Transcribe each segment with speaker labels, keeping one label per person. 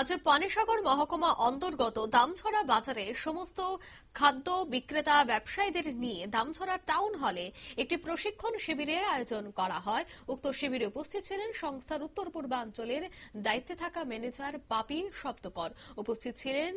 Speaker 1: আজ পানিসাগর মহকুমা অন্তর্গত দামছড়া বাজারে সমস্ত খাদ্য বিক্রেতা ব্যবসায়ীদের নিয়ে দামছড়া টাউন হলে একটি প্রশিক্ষণ শিবিরের আয়োজন করা হয়। উক্ত শিবিরে উপস্থিত ছিলেন সংস্থার উত্তর পূর্বাঞ্চলের দায়িত্বে থাকা ম্যানেজার পাপি সপ্তকর। উপস্থিত ছিলেন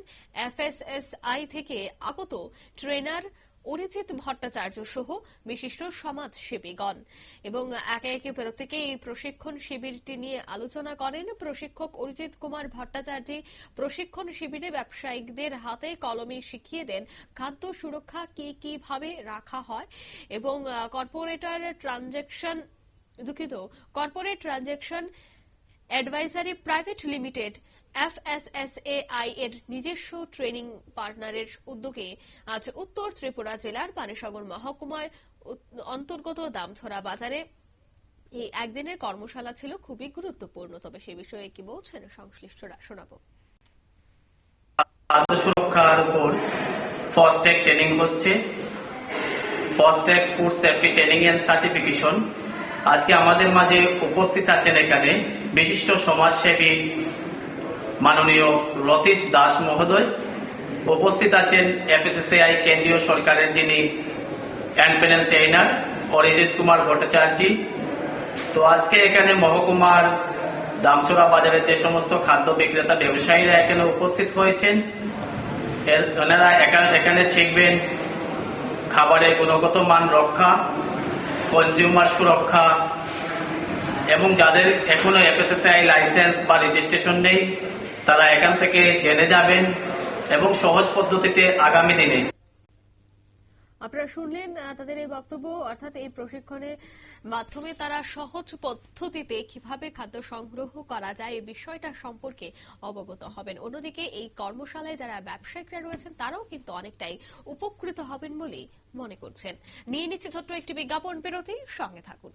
Speaker 1: এফএসএসআই থেকে আগত ট্রেনার অরিজিৎ ভট্টাচার্য সহ বিশিষ্ট সমাজসেবীগণ এবং একে একে প্রত্যেকে এই প্রশিক্ষণ শিবিরটি নিয়ে আলোচনা করেন প্রশিক্ষক অরিজিৎ কুমার ভট্টাচার্য। প্রশিক্ষণ শিবিরে ব্যবসায়িকদের হাতে কলমে শিখিয়ে দেন খাদ্য সুরক্ষা কি কীভাবে রাখা হয় এবং কর্পোরেটর ট্রানজেকশন, দুঃখিত, corporate transaction advisory private limited FSSAI এর নিজস্ব ট্রেনিং পার্টনারের উদ্যোগে আজ উত্তর ত্রিপুরা জেলার পানিসাগর মহকুমায় অন্তর্গত দামছড়া বাজারে এই একদিনের কর্মশালা ছিল খুবই গুরুত্বপূর্ণ। তবে সে বিষয়ে কি বলছেন সংশ্লিষ্টরা, শোনাবো।
Speaker 2: খাদ্য সুরক্ষার উপর ফস্টেক ট্রেনিং হচ্ছে। FoSTaC food safety training and certification আজকে আমাদের মাঝে উপস্থিত আছেন এখানে বিশিষ্ট সমাজসেবী মাননীয় রতীশ দাস মহোদয়। উপস্থিত আছেন এফএসএসআই কেন্দ্রীয় সরকারের যিনি প্যানেল ট্রেনার অরিজিৎ কুমার ভট্টাচার্য। তো আজকে এখানে মহকুমার দামচোরা বাজারে যে সমস্ত খাদ্য বিক্রেতা ব্যবসায়ীরা এখানে উপস্থিত হয়েছেন। ওনারা এখানে শিখবেন খাবারের গুণগত মান রক্ষা কনজিউমার সুরক্ষা এবং যাদের এখনও এফএসএসআই লাইসেন্স বা রেজিস্ট্রেশন নেই তারা এখান থেকে জেনে যাবেন এবং সহজ পদ্ধতিতে আগামী দিনে।
Speaker 1: আপনারা শুনলেন তাদের এই বক্তব্য, অর্থাৎ এই প্রশিক্ষণের মাধ্যমে তারা সহজ পদ্ধতিতে কীভাবে খাদ্য সংগ্রহ করা যায়, এই বিষয়টা সম্পর্কে অবগত হবেন। অন্যদিকে এই কর্মশালায় যারা ব্যবসায়িকরা রয়েছেন, তারাও কিন্তু অনেকটাই উপকৃত হবেন বলেই মনে করছেন। নিয়ে নিচ্ছে ছোট্ট একটি বিজ্ঞাপন বিরতি, সঙ্গে থাকুন।